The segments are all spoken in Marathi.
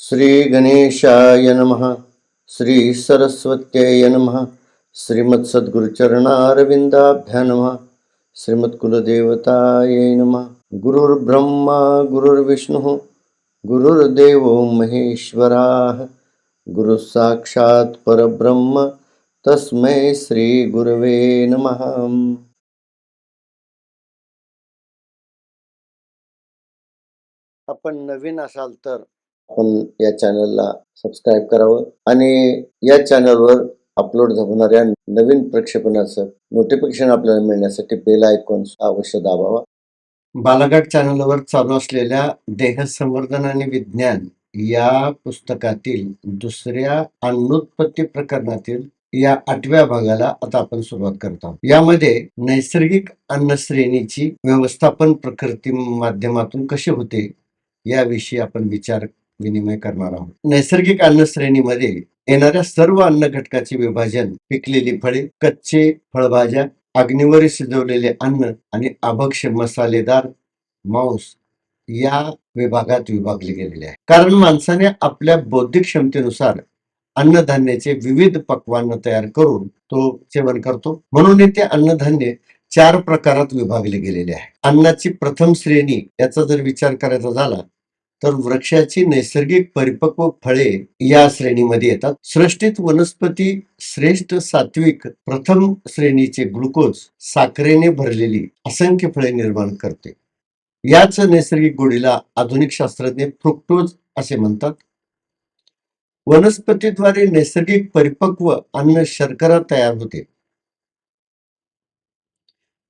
श्रीगणेशाय नमः श्रीसरस्वत्यै नमः श्रीमत्सद्गुरुचरणारविन्दाभ्या नमः श्रीमत्कुलदेवतायै नमः। गुरुर्ब्रह्मा गुरुर्विष्णुः गुरुर्देवो महेश्वराः गुरुः साक्षात् परब्रह्म तस्मै श्रीगुरवे नमः। आपण नवीन असाल तर आपण या चॅनलला सबस्क्राईब करावं आणि या चॅनलवर अपलोड होणाऱ्या नवीन प्रक्षेपणाचं नोटिफिकेशन आपल्याला मिळण्यासाठी बेल आयकॉन अवश्य दाबावा. बालाघाट चॅनलवर चालू असलेल्या देह संवर्धन आणि विज्ञान या पुस्तकातील दुसऱ्या अन्नोत्पत्ती प्रकरणातील या आठव्या भागाला आता आपण सुरुवात करत आहोत. यामध्ये नैसर्गिक अन्न श्रेणीची व्यवस्थापन प्रकृती माध्यमातून कशी होते याविषयी आपण विचार विनिमय करणार आहोत. नैसर्गिक अन्न श्रेणीमध्ये येणाऱ्या सर्व अन्न घटकाचे विभाजन पिकलेली फळे कच्चे फळभाज्या अग्निवर शिजवलेले अन्न आणि अभक्ष मसालेदार मांस या विभागात विभागले गेलेले आहे. कारण माणसाने आपल्या बौद्धिक क्षमतेनुसार अन्नधान्याचे विविध पक्वान्न तयार करून तो सेवन करतो. म्हणून येथे अन्नधान्य चार प्रकारात विभागले गेलेले आहे. अन्नाची प्रथम श्रेणी याचा जर विचार करायचा झाला तर वृक्षाची नैसर्गिक परिपक्व फळे या श्रेणीमध्ये येतात. सृष्टीत वनस्पती श्रेष्ठ सात्विक प्रथम श्रेणीचे ग्लुकोज साखरेने भरलेली असंख्य फळे निर्माण करते. याच नैसर्गिक गोडीला आधुनिक शास्त्रज्ञ फ्रुक्टोज असे म्हणतात. वनस्पतीद्वारे नैसर्गिक परिपक्व अन्न शर्करा तयार होते.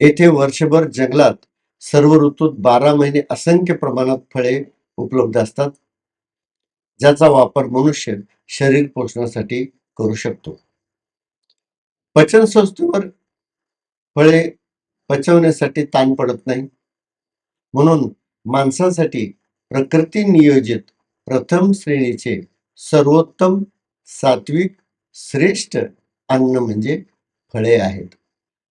येथे वर्षभर जंगलात सर्व ऋतूत बारा महिने असंख्य प्रमाणात फळे उपलब्ध असतात ज्याचा वापर मनुष्य शरीर पोषणासाठी करू शकतो. पचन संस्थेवर फळे पचवण्यासाठी ताण पडत नाही. म्हणून माणसासाठी प्रकृती नियोजित प्रथम श्रेणीचे सर्वोत्तम सात्विक श्रेष्ठ अन्न म्हणजे फळे आहेत.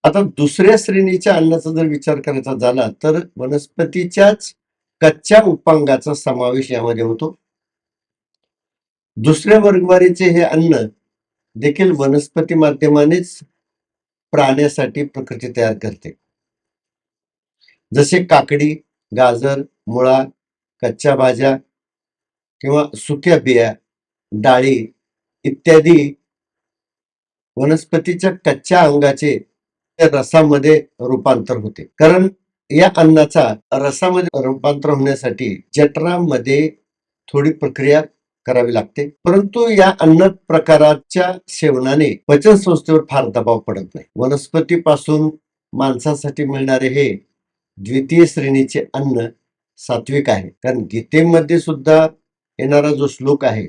आता दुसऱ्या श्रेणीच्या अन्नाचा जर विचार करायचा झाला तर वनस्पतीच्याच कच्च्या उपांगाचा समावेश यामध्ये होतो. दुसऱ्या वर्गवारीचे हे अन्न देखील वनस्पती माध्यमानेच प्राण्यासाठी प्रकृती तयार करते. जसे काकडी गाजर मुळा कच्च्या भाज्या किंवा सुक्या बिया डाळी इत्यादी वनस्पतीच्या कच्च्या अंगाचे रसामध्ये रूपांतर होते. कारण या अन्नाचा रसामध्ये रूपांतर होण्यासाठी जठरामध्ये थोडी प्रक्रिया करावी लागते. परंतु या अन्न प्रकाराच्या सेवनाने पचन संस्थेवर फार दबाव पडत नाही. वनस्पतीपासून माणसासाठी मिळणारे हे द्वितीय श्रेणीचे अन्न सात्विक आहे. कारण गीतेमध्ये सुद्धा येणारा जो श्लोक आहे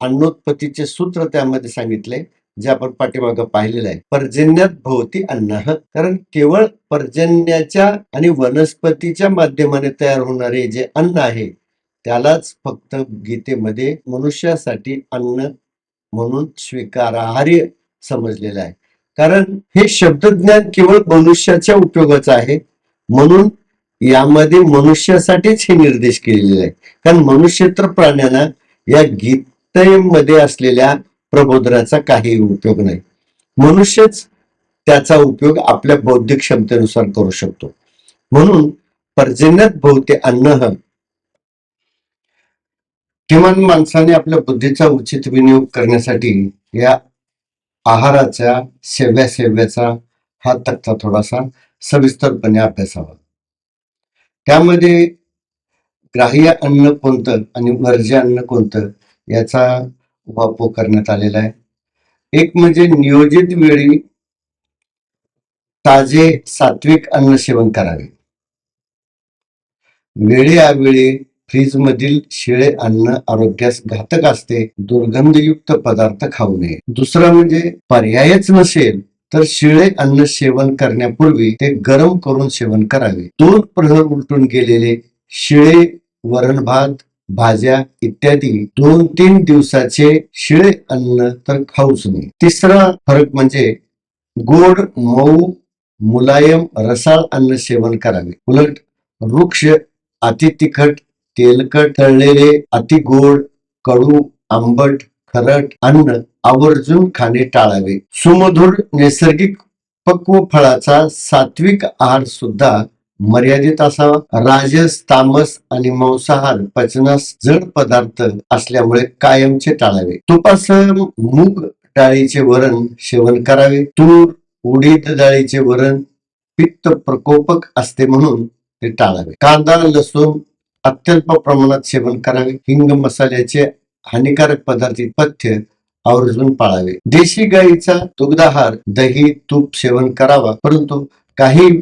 अन्नोत्पत्तीचे सूत्र त्यामध्ये सांगितले. जे आपण पाठीमागं पाहिलेलं आहे. पर्जन्यात भोवती अन्न. कारण केवळ पर्जन्याच्या आणि वनस्पतीच्या माध्यमाने तयार होणारे जे अन्न आहे त्यालाच फक्त गीतेमध्ये मनुष्यासाठी अन्न म्हणून स्वीकारार्ह समजलेलं आहे. कारण हे शब्दज्ञान केवळ मनुष्याच्या उपयोगाचं आहे. म्हणून यामध्ये मनुष्यासाठीच हे निर्देश केलेले आहे कारण मनुष्य तर प्राण्यांना या गीतेमध्ये असलेल्या प्रबोधनाचा काही उपयोग नाही. मनुष्यच त्याचा उपयोग आपल्या बौद्धिक क्षमतेनुसार करू शकतो. म्हणून पर्जन्यात भोवते अन्न किमान माणसाने आपल्या बुद्धीचा उचित विनियोग करण्यासाठी या आहाराच्या सेव्या सेव्याचा हा तक्ता थोडासा सविस्तरपणे अभ्यासावा. त्यामध्ये ग्राह्य अन्न कोणतं आणि वर्ज्य अन्न कोणतं याचा वापर करण्यात आलेला आहे. एक म्हणजे नियोजित वेळी ताजे सात्विक अन्न सेवन करावे. वेळेआवेळी फ्रीज मधील शिळे अन्न आरोग्यास घातक असते दुर्गंधयुक्त पदार्थ खाऊ नये. दुसरा म्हणजे पर्यायच नसेल तर शिळे अन्न सेवन करण्यापूर्वी ते गरम करून सेवन करावे. दोन प्रहर उलटून गेलेले शिळे वरण भात भाज्या इत्यादी दोन तीन दिवसाचे शिळे अन्न तर खाऊच नये. तिसरा फरक म्हणजे गोड मऊ मुलायम रसाळ अन्न सेवन करावे. उलट वृक्ष अति तिखट तेलकट तळलेले अति गोड कडू आंबट खरट अन्न आवर्जून खाणे टाळावे. सुमधुर नैसर्गिक पक्व फळाचा सात्विक आहार सुद्धा मर्यादित असावा. राजस तामस आणि मांसाहार पचनास जड पदार्थ असल्यामुळे कायमचे टाळावे. तुपासह मूग डाळीचे वरण सेवन करावे. तूर उडीद डाळीचे वरण पित्त प्रकोपक असते म्हणून ते टाळावे. कांदा लसूण अत्यल्प प्रमाणात सेवन करावे. हिंग मसाल्याचे हानिकारक पदार्थ पथ्य आवर्जून पाळावे. देशी गाईचा दुग्धाहार दही तूप सेवन करावा. परंतु काही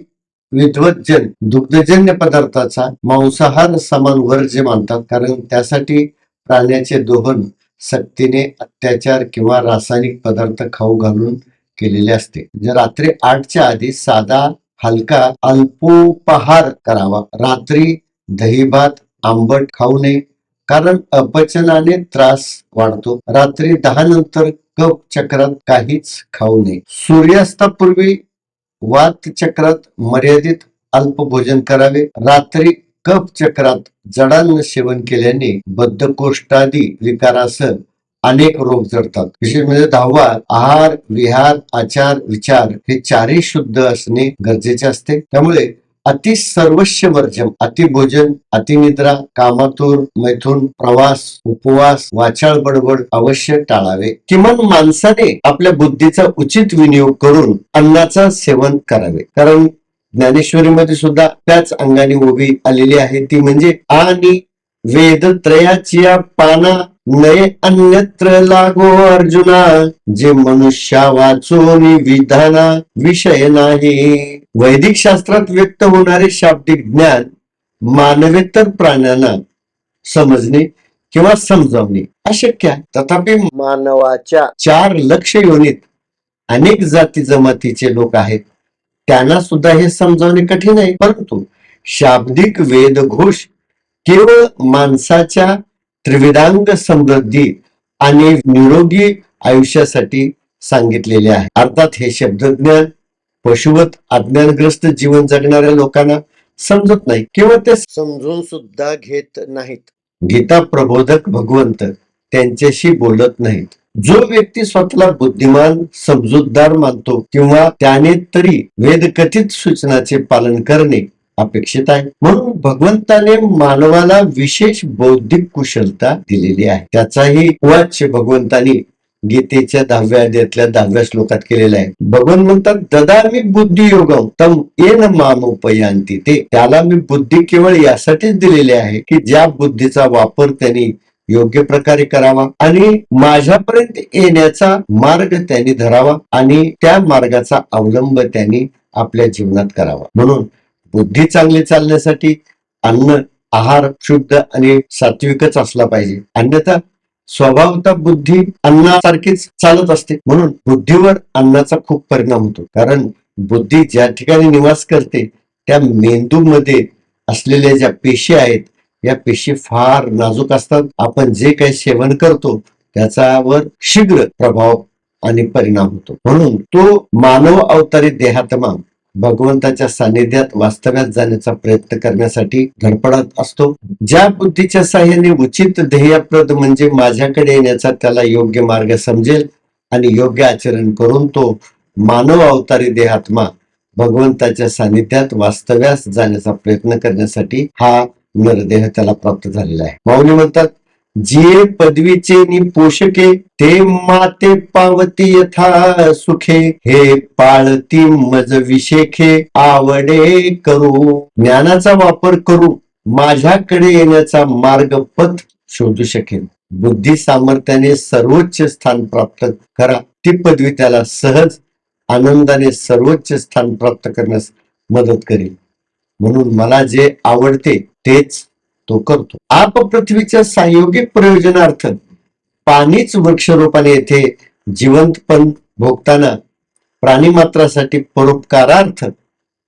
विध्वजन दुग्धजन्य पदार्थाचा मांसाहार समान वर्ज्य मानतात कारण त्यासाठी प्राण्याचे दोहन सक्तीने अत्याचार किंवा रासायनिक पदार्थ खाऊ घालून केलेले असते. रात्री आठच्या आधी साधा हलका अल्पोपहार करावा. रात्री दही भात आंबट खाऊ नये कारण अपचनाने त्रास वाढतो. रात्री दहा नंतर कप चक्रात काहीच खाऊ नये. सूर्यास्तापूर्वी वात चक्रात मर्यादित अल्प भोजन करावे. रात्री कप चक्रात जडांना सेवन केल्याने बद्धकोष्ठादी विकारासह अनेक रोग जडतात. विशेष म्हणजे दहावा आहार विहार आचार विचार हे चारही शुद्ध असणे गरजेचे असते. त्यामुळे अति सर्वस्व वर्जम अतिभोजन अतिनिद्रा कामातूर मैथून प्रवास उपवास वाचाळ बडबड अवश्य टाळावे. किमान माणसाने आपल्या बुद्धीचा उचित विनियोग करून अन्नाचा सेवन करावे. कारण ज्ञानेश्वरीमध्ये सुद्धा त्याच अंगाने उभी आलेली आहे. ती म्हणजे आणि वेदत्रयाची पाना नये अन्यत्र लागो अर्जुना जे मनुष्या वाचून विधाना विषय नाही. वैदिक शास्त्रात व्यक्त होणारे शाब्दिक ज्ञान मानवेतर प्राण्यांना समजणे किंवा समजावणे अशक्य आहे. तथापि मानवाच्या चार लक्ष योनीत अनेक जाती जमातीचे लोक आहेत. त्यांना सुद्धा हे समजावणे कठीण आहे. परंतु शाब्दिक वेदघोष केवळ माणसाच्या त्रिविधांग समृद्धी आणि निरोगी आयुष्यासाठी सांगितलेले आहे. अर्थात हे शब्दज्ञान पशुवत अज्ञानग्रस्त जीवन जगणाऱ्या लोकांना समजत नाही किंवा ते समजून सुद्धा घेत नाहीत. गीता प्रबोधक भगवंत त्यांच्याशी बोलत नाहीत. जो व्यक्ती स्वतःला बुद्धिमान समजूतदार मानतो किंवा त्याने तरी वेदकथित सूचनाचे पालन करणे अपेक्षित आहे. म्हणून भगवंताने मानवाला विशेष बौद्धिक कुशलता दिलेली आहे. त्याचाही वाच भगवंतानी गीतेच्या दहाव्या अध्यातल्या दहाव्या श्लोकात केलेला आहे. भगवान म्हणतात ददामी बुद्धी योगम तम येन मामोपयांती ते त्याला मी बुद्धी केवळ यासाठीच दिलेली आहे की ज्या बुद्धीचा वापर त्यांनी योग्य प्रकारे करावा आणि माझ्यापर्यंत येण्याचा मार्ग त्यांनी धरावा आणि त्या मार्गाचा अवलंब त्यांनी आपल्या जीवनात करावा. म्हणून बुद्धी चांगली चालण्यासाठी अन्न आहार शुद्ध आणि सात्विकच असला पाहिजे. अन्यथा स्वभावता बुद्धी अन्नासारखीच चालत असते. म्हणून बुद्धीवर अन्नाचा खूप परिणाम होतो. कारण बुद्धी ज्या ठिकाणी निवास करते त्या मेंदूमध्ये असलेल्या ज्या पेशी आहेत या पेशी फार नाजूक असतात. आपण जे काही सेवन करतो त्याच्यावर शीघ्र प्रभाव आणि परिणाम होतो. म्हणून तो मानव अवतारी देहात्मा भगवंताच्या सानिध्यात वास्तव्यात जाण्याचा प्रयत्न करण्यासाठी धडपडत असतो. ज्या बुद्धीच्या साह्याने उचित ध्येयप्रद म्हणजे माझ्याकडे येण्याचा त्याला योग्य मार्ग समजेल आणि योग्य आचरण करून तो मानव अवतारी देहात्मा भगवंताच्या सानिध्यात वास्तव्यास जाण्याचा प्रयत्न करण्यासाठी हा नरदेह त्याला प्राप्त झालेला आहे. माऊली म्हणतात जे पदवीचे नि पोषके ते माते पावती यथा सुखे. हे पाळती मज विशेखे आवडे करू. ज्ञानाचा वापर करू माझ्याकडे येण्याचा मार्ग पथ शोधू शकेल बुद्धी सामर्थ्याने सर्वोच्च स्थान प्राप्त करा. ती पदवी त्याला सहज आनंदाने सर्वोच्च स्थान प्राप्त करण्यास मदत करेल. म्हणून मला जे आवडते तेच तो करतो. आप पृथ्वीच्या सहयोगी प्रयोजनार्थ पाणीच वृक्षरोपाने येथे जिवंतपण भोगताना प्राणीमात्रासाठी परोपकारार्थ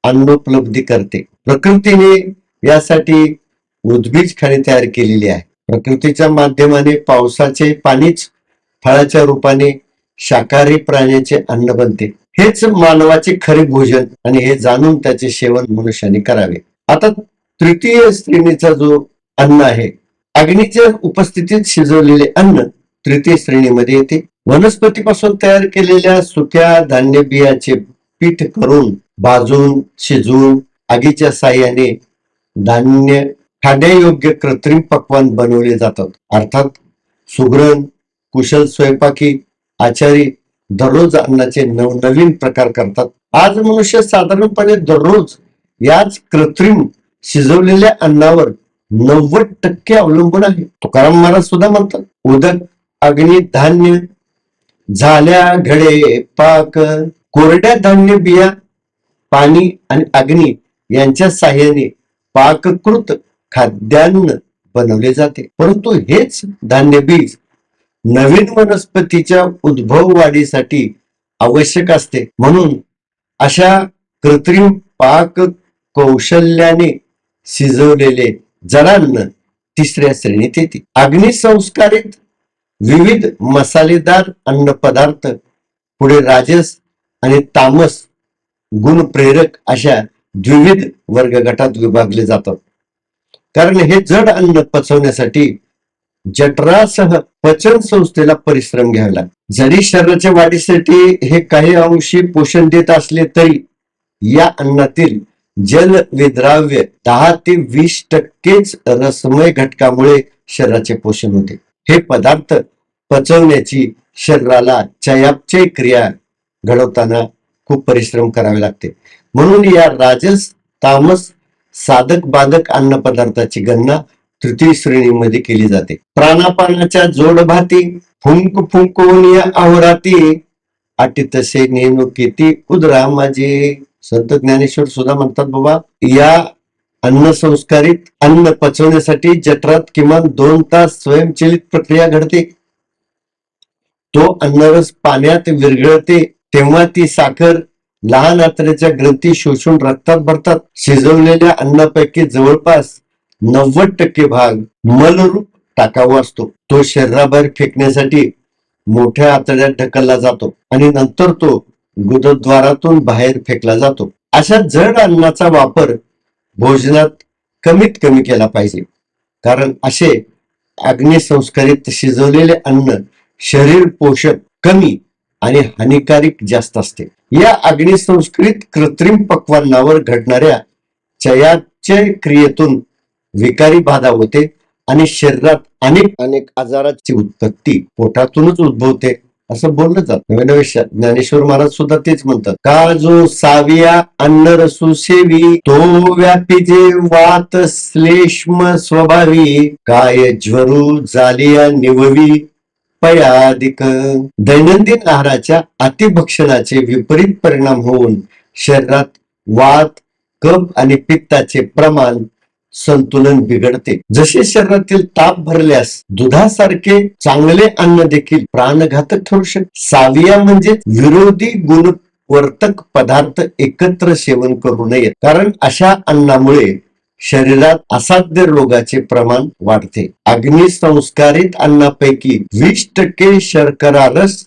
अन्नोपलब्धी करते. प्रकृतीने यासाठी उद्बीज खाणी तयार केलेली आहे. प्रकृतीच्या माध्यमाने पावसाचे पाणीच फळाच्या रूपाने शाकाहारी प्राण्याचे अन्न बनते. हेच मानवाचे खरे भोजन आणि हे जाणून त्याचे सेवन मनुष्याने करावे. आता तृतीय श्रेणीचा जो अन्न आहे अग्नीच्या उपस्थितीत शिजवलेले अन्न तृतीय श्रेणीमध्ये येते. वनस्पतीपासून तयार केलेल्या सुक्या धान्य बियाचे पीठ करून भाजून शिजवून आगीच्या साह्याने धान्य खाण्यायोग्य कृत्रिम पक्वान बनवले जातात. अर्थात सुग्रण कुशल स्वयंपाकी आचारी दररोज अन्नाचे नवनवीन प्रकार करतात. आज मनुष्य साधारणपणे दररोज याच कृत्रिम शिजवलेल्या अन्नावर नव्वद टक्के अवलंबून आहे. तुकाराम महाराज सुद्धा म्हणतात उदक अग्नी धान्य झाल्या घडे पाक कोरड्या धान्य बिया पाणी आणि अग्नी यांच्या साह्याने पाककृत खाद्यान्न बनवले जाते. परंतु हेच धान्य बीज नवीन वनस्पतीच्या उद्भव वाढीसाठी आवश्यक असते. म्हणून अशा कृत्रिम पाक कौशल्याने शिजवलेले जडान्न तिसऱ्या श्रेणीत येते. अग्निसंस्कारित विविध मसालेदार अन्न पदार्थ पुढे राजस आणि तामस गुण प्रेरक अशा द्विविध वर्ग गटात विभागले जातात. कारण हे जड अन्न पचवण्यासाठी जठरासह पचन संस्थेला परिश्रम घ्यावे लागतात. जरी शरीराच्या वाढीसाठी हे काही अंशी पोषण देत असले तरी या अन्नातील जल विद्राव्य दहा ते वीस टक्केच रसमय घटकामुळे शरीराचे पोषण होते. हे पदार्थ पचवण्याची शरीराला चयापचय क्रिया घडवताना खूप परिश्रम करावे लागते. म्हणून या राजस तामस साधक बाधक अन्न पदार्थाची गणना तृतीय श्रेणीमध्ये केली जाते. प्राणापानाच्या जोडभाती फुंक फुंकवून अहोराती अटी तसे नेणू किती उदरा माझे संत ज्ञानेश्वर सुद्धा म्हणतात बाबा या अन्न संस्कारित अन्न पचवण्यासाठी जठरात किमान दोन तास स्वयंचलित प्रक्रिया घडते. तो अन्नरस पाण्यात विरघळते तेव्हा ती साखर लहान आतड्याच्या ग्रंथी शोषून रक्तात भरतात. शिजवलेल्या अन्नापैकी जवळपास नव्वद टक्के भाग मलरूप टाकावा असतो. तो शरीराबाहेर फेकण्यासाठी मोठ्या आतड्यात ढकलला जातो आणि नंतर तो गुदद्वारातून बाहेर फेकला जातो. अशा जड अन्नाचा वापर भोजनात कमीत कमी केला पाहिजे. कारण असे अग्निसंस्कारित शिजवलेले अन्न शरीर पोषक कमी आणि हानिकारक जास्त असते. या अग्निसंस्कृत कृत्रिम पक्वांनावर घडणाऱ्या चयाचय क्रियेतून विकारी बाधा होते आणि शरीरात अनेक अनेक आजाराची उत्पत्ती पोटातूनच उद्भवते. असं बोललं जात नवे ज्ञानेश्वर महाराज सुद्धा तेच म्हणतात. का जो साविया अन्न रसू सेवी तो व्यापी जे वात श्लेष्म स्वभावी काय ज्वरू जालिया निववी पयादिक. दैनंदिन आहाराच्या अतिभक्षणाचे विपरीत परिणाम होऊन शरीरात वात कप आणि पित्ताचे प्रमाण संतुलन बिघडते. जसे शरीरातील ताप भरल्यास दुधासारखे चांगले अन्न देखील प्राणघातक ठरू शकते. साविया म्हणजे विरोधी गुणवर्तक पदार्थ एकत्र सेवन करू नये कारण अशा अन्नामुळे शरीरात असाध्य रोगाचे प्रमाण वाढते. अग्निसंस्कारित अन्नापैकी वीस टक्के शर्करा रस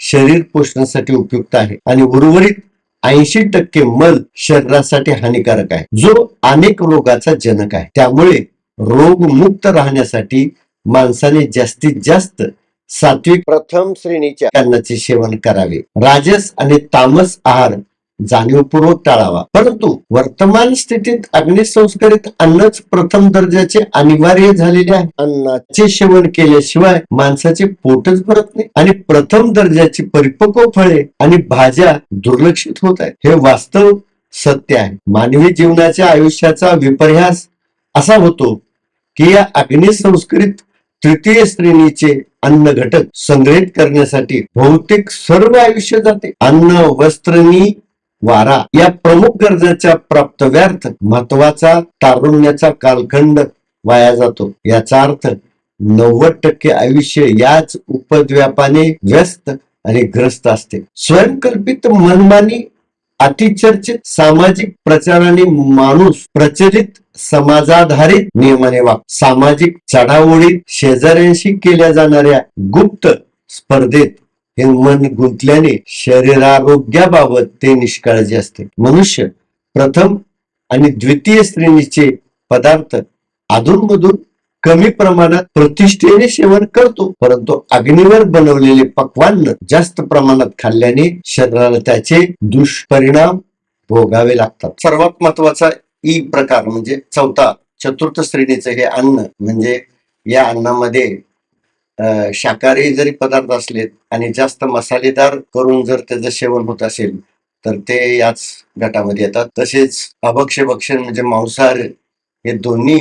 शरीर पोषणासाठी उपयुक्त आहे. आणि उर्वरित ऐंशी टक्के मल शरीरासाठी हानिकारक आहे. जो अनेक रोगाचा जनक आहे. त्यामुळे रोगमुक्त राहण्यासाठी माणसाने जास्तीत जास्त सात्विक प्रथम श्रेणीच्या अन्नाचे सेवन करावे. राजस आणि तामस आहार जाणीवपूर्वक टाळावा. परंतु वर्तमान स्थितीत अग्निसंस्कारित अन्नच प्रथम दर्जाचे अनिवार्य झालेले आहे. अन्नाचे सेवन केल्याशिवाय माणसाचे पोटच भरत नाही आणि प्रथम दर्जाची परिपक्व फळे आणि भाज्या दुर्लक्षित होत आहेत. हे वास्तव सत्य आहे. मानवी जीवनाच्या आयुष्याचा विपर्यास असा होतो की या अग्निसंस्कृत तृतीय श्रेणीचे अन्न घटक संग्रहित करण्यासाठी बहुतेक सर्व आयुष्य जाते. अन्न वस्त्रनी वारा या प्रमुख गरजाच्या प्राप्तव्यार्थ महत्त्वाचा तारुण्याचा कालखंड वाया जातो. याचा अर्थ नव्वद टक्के आयुष्य याच उपद्व्यापाने व्यस्त आणि ग्रस्त असते. स्वयंकल्पित मनमानी अतिचर्चित सामाजिक प्रचाराने माणूस प्रचलित समाजाधारित नियमाने वाग सामाजिक चढाओढीत शेजाऱ्यांशी केल्या जाणाऱ्या गुप्त स्पर्धेत हे मन गुंतल्याने शरीरारोग्याबाबत ते निष्काळजी असते. मनुष्य प्रथम आणि द्वितीय श्रेणीचे पदार्थ अधूनमधून कमी प्रमाणात प्रतिष्ठेने सेवन करतो. परंतु अग्नीवर बनवलेले पक्वान्न जास्त प्रमाणात खाल्ल्याने शरीराला त्याचे दुष्परिणाम भोगावे लागतात. सर्वात महत्त्वाचा ई प्रकार म्हणजे चौथा चतुर्थ श्रेणीचं हे अन्न म्हणजे या अन्नामध्ये शाकाहारी जरी पदार्थ असलेत आणि जास्त मसालेदार करून जर त्याचं सेवन होत असेल तर ते याच गटामध्ये येतात. तसेच अभक्ष भक्षण म्हणजे मांसाहार हे दोन्ही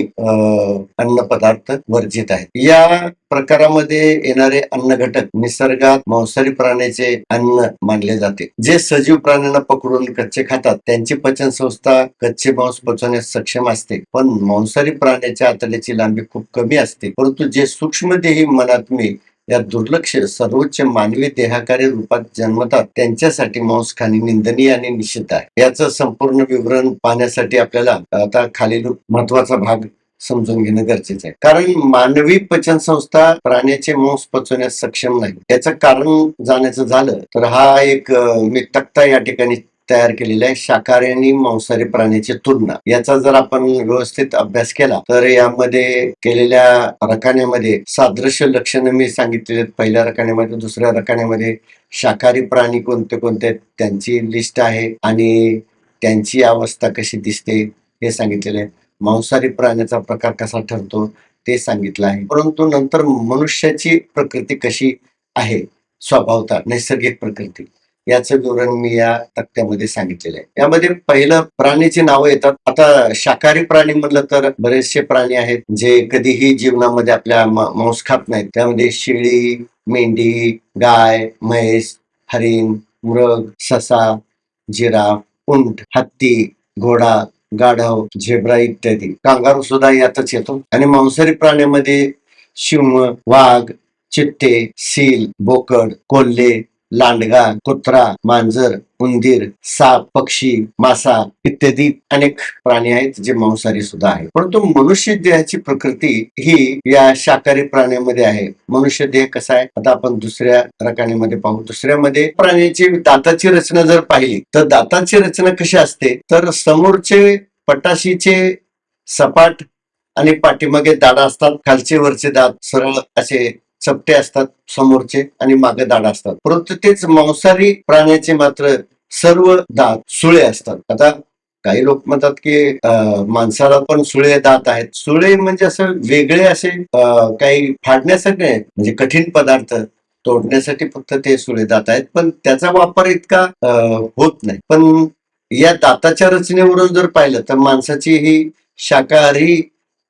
अन्न पदार्थ वर्जित आहेत. या प्रकारामध्ये येणारे अन्न घटक निसर्गात मांसाहारी प्राण्याचे अन्न मानले जाते. जे सजीव प्राण्यांना पकडून कच्चे खातात त्यांची पचन संस्था कच्चे मांस पचवण्यास सक्षम असते. पण मांसाहारी प्राण्याच्या आतड्याची लांबी खूप कमी असते. परंतु जे सूक्ष्मदेही मनात्मे या दुर्लक्ष सर्वोच्च मानवी देहाकार्य रूपात जन्मतात त्यांच्यासाठी मांस खाणे निंदनीय आणि निषिद्ध आहे. याचं संपूर्ण विवरण पाहण्यासाठी आपल्याला आता खालील महत्त्वाचा भाग समजून घेणं गरजेचं आहे. कारण मानवी पचन संस्था प्राण्याचे मांस पचवण्यास सक्षम नाही. याचं कारण जाण्याचं झालं तर हा एक मी तक्ता या ठिकाणी तयार केलेला आहे शाकाहारी आणि मांसाहारी प्राण्याची तुलना. याचा जर आपण व्यवस्थित अभ्यास केला तर यामध्ये केलेल्या रकान्यामध्ये सादृश्य लक्षणं मी सांगितलेली आहेत. पहिल्या रकान्यामध्ये दुसऱ्या रकान्यामध्ये शाकाहारी प्राणी कोणते कोणते त्यांची लिस्ट आहे आणि त्यांची अवस्था कशी दिसते हे सांगितलेले आहे. मांसाहारी प्राण्याचा प्रकार कसा ठरतो ते सांगितलं आहे. परंतु नंतर मनुष्याची प्रकृती कशी आहे स्वभावता नैसर्गिक प्रकृती. याचं विवरण मी या तक्त्यामध्ये सांगितलेलं आहे. यामध्ये पहिलं प्राणीची नावं येतात. आता शाकाहारी प्राणी म्हणलं तर बरेचसे प्राणी आहेत जे कधीही जीवनामध्ये आपल्या मांस खात नाहीत. त्यामध्ये शेळी मेंढी गाय म्हैस हरिण मृग ससा जिराफ उंट हत्ती घोडा गाढव झेब्रा इत्यादी. कांगारू सुद्धा यातच येतो. आणि मांसाहारी प्राण्यामध्ये शिंह वाघ चित्ते सील बोकड कोल्हे लांडगा कुत्रा मांजर उंदीर साप पक्षी मासा इत्यादी अनेक प्राणी आहेत जे मांसाहारी सुद्धा आहेत. परंतु मनुष्य देहाची प्रकृती ही या शाकाहारी प्राण्यामध्ये आहे. मनुष्य देह कसा आहे? आता आपण दुसऱ्या रकानेमध्ये पाहू. दुसऱ्यामध्ये प्राण्याची दाताची रचना जर पाहिली तर दाताची रचना कशी असते? तर समोरचे पटाशीचे सपाट आणि पाठीमागे दाडा असतात. खालचे वरचे दात सरळ असे चपटे असतात समोरचे आणि मागे दाड असतात. परंतु तेच मांसाहारी प्राण्याचे मात्र सर्व दात सुळे असतात. आता काही लोक म्हणतात की माणसाला पण सुळे दात आहेत. सुळे म्हणजे असं वेगळे असे काही फाडण्यासाठी नाही म्हणजे कठीण पदार्थ तोडण्यासाठी फक्त ते सुळे दात आहेत. पण त्याचा वापर इतका होत नाही. पण या दाताच्या रचनेवरून जर पाहिलं तर माणसाची ही शाकाहारी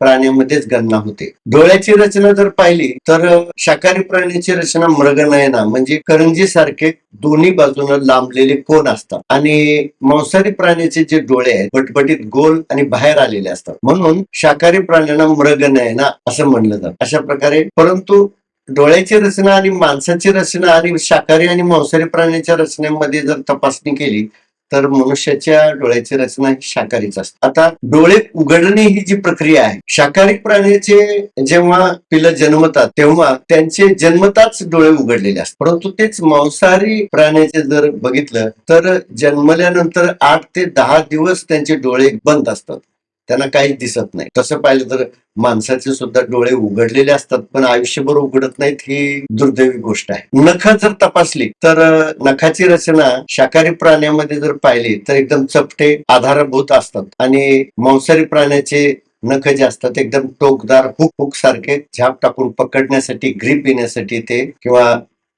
प्राण्यामध्येच गणना होते. डोळ्याची रचना जर पाहिली तर शाकाहारी प्राण्याची रचना मृगनयना म्हणजे करंजी सारखे दोन्ही बाजूनं लांबलेले कोण असतात? आणि मांसाहारी प्राण्याचे जे डोळे आहेत पटपटीत गोल आणि बाहेर आलेले असतात. म्हणून शाकाहारी प्राण्यांना मृगनयना असं म्हणलं जातं. अशा प्रकारे परंतु डोळ्याची रचना आणि माणसाची रचना आणि शाकाहारी आणि मांसाहारी प्राण्याच्या रचनेमध्ये जर तपासणी केली तर मनुष्याच्या डोळ्याची रचना ही शाकाहारीच असते. आता डोळे उघडणे ही जी प्रक्रिया आहे शाकाहारी प्राण्याचे जेव्हा पिलं जन्मतात तेव्हा त्यांचे जन्मताच डोळे उघडलेले असतात. परंतु तेच मांसाहारी प्राण्याचे जर बघितलं तर जन्मल्यानंतर आठ ते दहा दिवस त्यांचे डोळे बंद असतात. त्यांना काहीच दिसत नाही. तसं पाहिलं तर माणसाचे सुद्धा डोळे उघडलेले असतात पण आयुष्यभर उघडत नाहीत ही दुर्दैवी गोष्ट आहे. नख जर तपासली तर नखाची रचना शाकाहारी प्राण्यामध्ये जर पाहिली तर एकदम चपटे आधारभूत असतात. आणि मांसाहारी प्राण्याचे नख जे असतात एकदम टोकदार हुक हुक सारखे झाप टाकून पकडण्यासाठी ग्रीप येण्यासाठी ते किंवा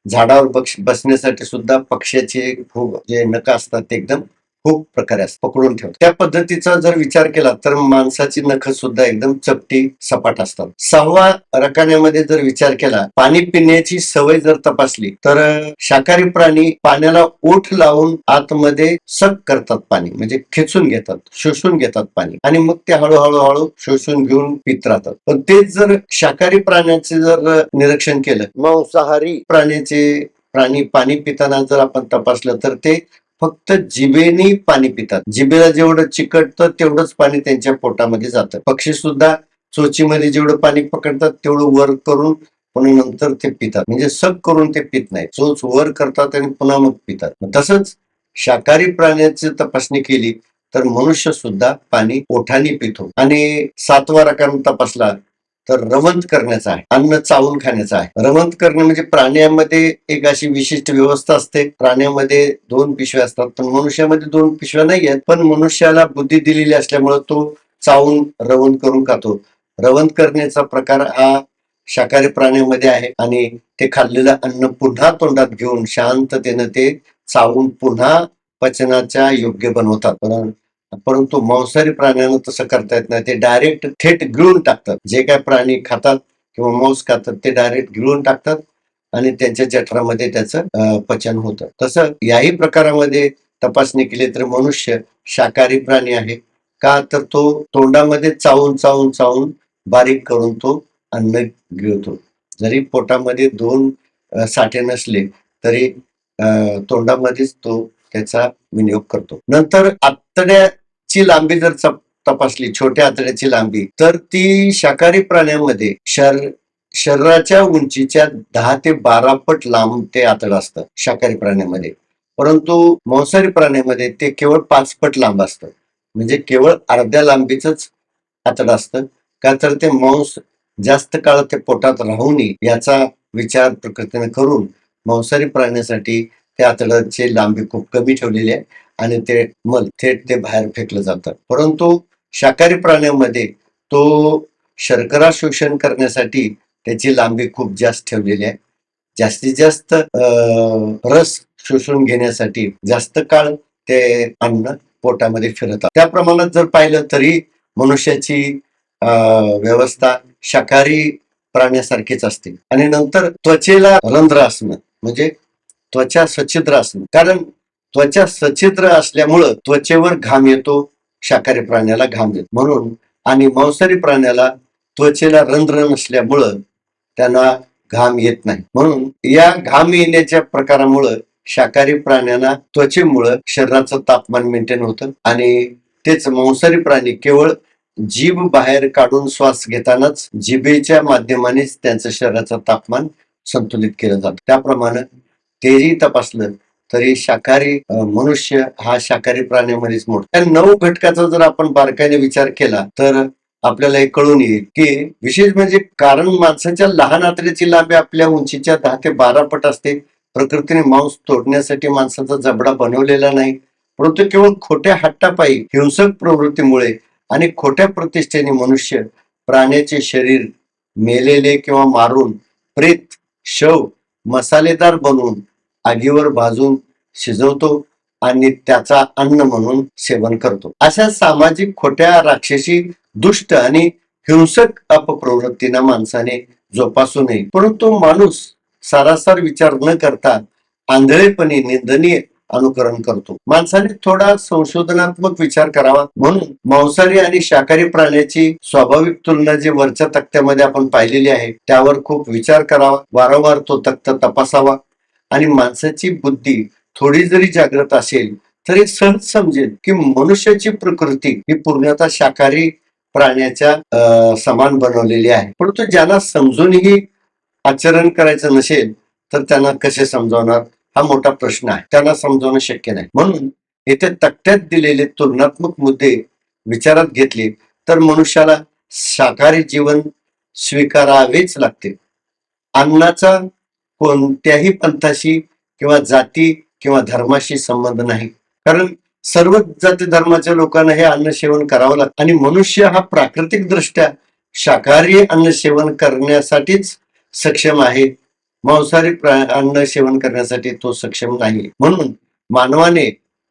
झाडावर बक्ष बसण्यासाठी सुद्धा पक्ष्याचे खूप जे नख असतात ते एकदम खूप प्रकारे असतात पकडून ठेवतात. त्या पद्धतीचा जर विचार केला तर माणसाची नख सुद्धा एकदम चपटी सपाट असतात. सहावा रकान्यामध्ये जर विचार केला पाणी पिण्याची सवय जर तपासली तर शाकाहारी प्राणी पाण्याला ओठ लावून आतमध्ये सक करतात पाणी म्हणजे खेचून घेतात शोषून घेतात पाणी आणि मग ते हळूहळू हळू शोषून घेऊन पित राहतात. पण तेच जर शाकाहारी प्राण्याचे जर निरीक्षण केलं मांसाहारी प्राण्याचे प्राणी पाणी पिताना जर आपण तपासलं तर ते फक्त जिबेने पाणी पितात. जिबेला जेवढं चिकटतं तेवढंच पाणी त्यांच्या पोटामध्ये जातं. पक्षी सुद्धा चोचीमध्ये जेवढं पाणी पकडतात तेवढं वर करून पुन्हा नंतर ते पितात. म्हणजे सग करून ते पित नाही. चोच वर करतात आणि पुन्हा मग पितात. तसंच शाकाहारी प्राण्याची तपासणी केली तर मनुष्य सुद्धा पाणी ओठाने पितो. आणि सातवा रकाना तपासला तर रवंत करण्याचा आहे. अन्न चावून खाण्याचा आहे. रवंत करणे म्हणजे प्राण्यामध्ये एक अशी विशिष्ट व्यवस्था असते. प्राण्यामध्ये दोन पिशव्या असतात. पण मनुष्यामध्ये दोन पिशव्या नाही आहेत. पण मनुष्याला बुद्धी दिलेली असल्यामुळे तो चावून रवंत करून खातो. रवंत करण्याचा प्रकार हा शाकाहारी प्राण्यामध्ये आहे. आणि ते खाल्लेलं अन्न पुन्हा तोंडात घेऊन शांततेनं ते चावून पुन्हा पचनाच्या योग्य बनवतात. पण- परंतु मांसाहारी प्राण्यांना तसं करता येत नाही. ते डायरेक्ट थेट गिळून टाकतात. जे काय प्राणी खातात किंवा मांस खातात ते डायरेक्ट गिळून टाकतात आणि त्यांच्या जठरामध्ये त्याचं पचन होतं. तसं याही प्रकारामध्ये तपासणी केली तर मनुष्य शाकाहारी प्राणी आहे. का? तर तो तोंडामध्ये चावून चावून चावून बारीक करून तो अन्न गिळतो. जरी पोटामध्ये दोन साठे नसले तरी तोंडामध्येच तो त्याचा विनियोग करतो. नंतर ची लांबी जर तपासली छोट्या आतड्याची लांबी तर ती शाकाहारी प्राण्यांमध्ये शर शरीराच्या उंचीच्या दहा ते बारा पट लांब ते आतड असतं शाकाहारी प्राण्यांमध्ये. परंतु मांसाहारी प्राण्यामध्ये ते केवळ पाच पट लांब असतं. म्हणजे केवळ अर्ध्या लांबीच आतड असतं. का तर ते मांस जास्त काळ ते पोटात राहू नये याचा विचार प्रकृतीने करून मांसाहारी प्राण्यासाठी त्या आतड्याची लांबी खूप कमी ठेवलेली आहे. आणि ते मल थेट ते बाहेर फेकलं जातं. परंतु शाकाहारी प्राण्यामध्ये तो शर्करा शोषण करण्यासाठी त्याची लांबी खूप जास्त ठेवलेली आहे. जास्तीत जास्त रस शोषून घेण्यासाठी जास्त काळ ते अन्न पोटामध्ये फिरतात त्या प्रमाणात जर पाहिलं तरी मनुष्याची व्यवस्था शाकाहारी प्राण्यासारखीच असते. आणि नंतर त्वचेला रंध्र असणं म्हणजे त्वचा सच्छिद्र असणं. कारण त्वचा सचित्र असल्यामुळं त्वचेवर घाम येतो शाकाहारी प्राण्याला घाम येतो. म्हणून आणि मांसाहारी प्राण्याला त्वचेला रंध्र नसल्यामुळं त्यांना घाम येत नाही. म्हणून या घाम येण्याच्या प्रकारामुळं शाकाहारी प्राण्यांना त्वचेमुळं शरीराचं तापमान मेंटेन होतं आणि तेच मांसाहारी प्राणी केवळ जीभ बाहेर काढून श्वास घेतानाच जिभेच्या माध्यमानेच त्यांचं शरीराचं तापमान संतुलित केलं जातं. त्याप्रमाणे तेही तपासलं तरी शाकाहारी मनुष्य हा शाकाहारी प्राण्यामध्येच मोठा त्या नऊ घटकाचा जर आपण बारकाईने विचार केला तर आपल्याला हे कळून येईल की विशेष म्हणजे कारण माणसाच्या लहान आतड्याची लांबी आपल्या उंचीच्या दहा ते बारा पट असते. प्रकृतीने मांस तोडण्यासाठी माणसाचा जबडा बनवलेला नाही. परंतु केवळ खोट्या हट्टापायी हिंसक प्रवृत्तीमुळे आणि खोट्या प्रतिष्ठेने मनुष्य प्राण्याचे शरीर मेलेले किंवा मारून प्रेत शव मसालेदार बनवून आगीवर भाजून शिजवतो आणि त्याचा अन्न म्हणून सेवन करतो. अशा सामाजिक खोट्या राक्षसी दुष्ट आणि हिंसक अपप्रवृत्तीना माणसाने जोपासू नये. परंतु माणूस सारासार विचार न करता आंधळेपणे निंदनीय अनुकरण करतो. माणसाने थोडा संशोधनात्मक विचार करावा म्हणून मांसाहारी आणि शाकाहारी प्राण्याची स्वाभाविक तुलना जी वरच्या तक्त्यामध्ये आपण पाहिलेली आहे त्यावर खूप विचार करावा. वारंवार तो तक्ता तपासावा. आणि माणसाची बुद्धी थोडी जरी जागृत असेल तरी सहज समजेल की मनुष्याची प्रकृती ही पूर्णतः शाकाहारी प्राण्याच्या समान बनवलेली आहे. परंतु ज्यांना समजूनही आचरण करायचं नसेल तर त्यांना कसे समजावणार? हा मोठा प्रश्न आहे. त्यांना समजावणं शक्य नाही. म्हणून येथे तक्त्यात दिलेले तुलनात्मक मुद्दे विचारात घेतले तर मनुष्याला शाकाहारी जीवन स्वीकारावेच लागते. अन्नाचा कोणत्याही पंथाशी किंवा जाती किंवा धर्माशी संबंध नाही. कारण सर्व जाती धर्माच्या लोकांना हे अन्न सेवन करावं लागतं. आणि मनुष्य हा प्राकृतिक दृष्ट्या शाकाहारी अन्न सेवन करण्यासाठीच सक्षम आहे. मांसाहारी अन्न सेवन करण्यासाठी तो सक्षम नाही. म्हणून मानवाने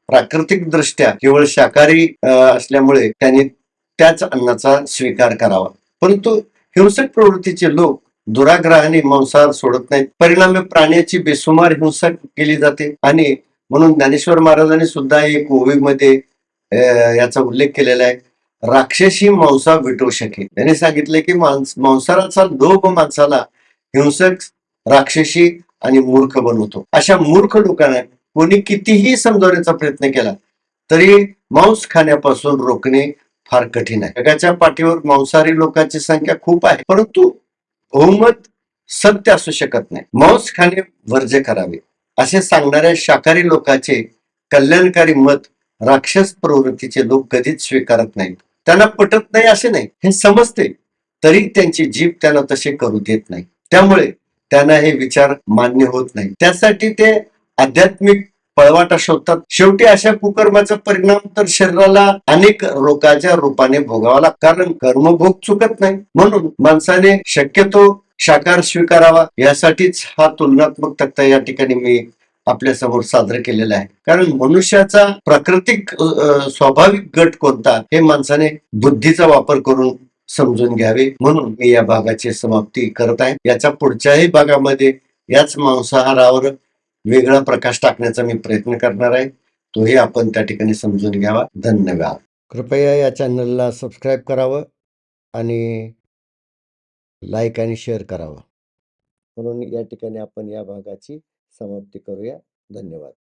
प्राकृतिक दृष्ट्या केवळ शाकाहारी असल्यामुळे त्यांनी त्याच अन्नाचा स्वीकार करावा. परंतु हिंसक प्रवृत्तीचे लोक दुराग्रहाने मांसाहार सोडत नाहीत. परिणामी प्राण्याची बेसुमार हिंसा केली जाते. आणि म्हणून ज्ञानेश्वर महाराजांनी सुद्धा एक ओवीमध्ये याचा उल्लेख केलेला आहे. राक्षसी मांसा विटू शके त्याने सांगितले की मांस मांसाहाराचा लोभ माणसाला हिंसक राक्षसी आणि मूर्ख बनवतो. अशा मूर्ख लोकांना कोणी कितीही समजावण्याचा प्रयत्न केला तरी मांस खाण्यापासून रोखणे फार कठीण आहे. जगाच्या पाठीवर मांसाहारी लोकांची संख्या खूप आहे. परंतु बहुमत सत्य असू शकत नाही. मांस खाणे वर्ज्य करावे. असे सांगणाऱ्या शाकाहारी लोकांचे कल्याणकारी मत राक्षस प्रवृत्तीचे लोक कधीच स्वीकारत नाहीत. त्यांना पटत नाही असे नाही. हे समजते. तरी त्यांची जीभ त्यांना तसे करू देत नाही. त्यामुळे त्यांना हे विचार मान्य होत नाही. त्यासाठी ते आध्यात्मिक पळवाटा शोधतात. शेवटी अशा कुकर्माचा परिणाम तर शरीराला अनेक रोगाच्या रूपाने भोगावा लागतो. कारण कर्मभोग चुकत नाही. म्हणून माणसाने शक्यतो शाकार स्वीकारावा. यासाठीच हा तुलनात्मक तक्ता या ठिकाणी मी आपल्यासमोर सादर केलेला आहे. कारण मनुष्याचा प्राकृतिक स्वाभाविक गट कोणता हे माणसाने बुद्धीचा वापर करून समजून घ्यावे. म्हणून मी या भागाची समाप्ती करत आहे. याच्या पुढच्याही भागामध्ये याच मांसाहारावर वेगळा प्रकाश टाकण्याचा मी प्रयत्न करणार आहे. तोही आपण त्या ठिकाणी समजून घ्यावा. धन्यवाद. कृपया या चॅनलला सबस्क्राईब करावं आणि लाईक आणि शेअर करावं. म्हणून या ठिकाणी आपण या भागाची समाप्ती करूया. धन्यवाद.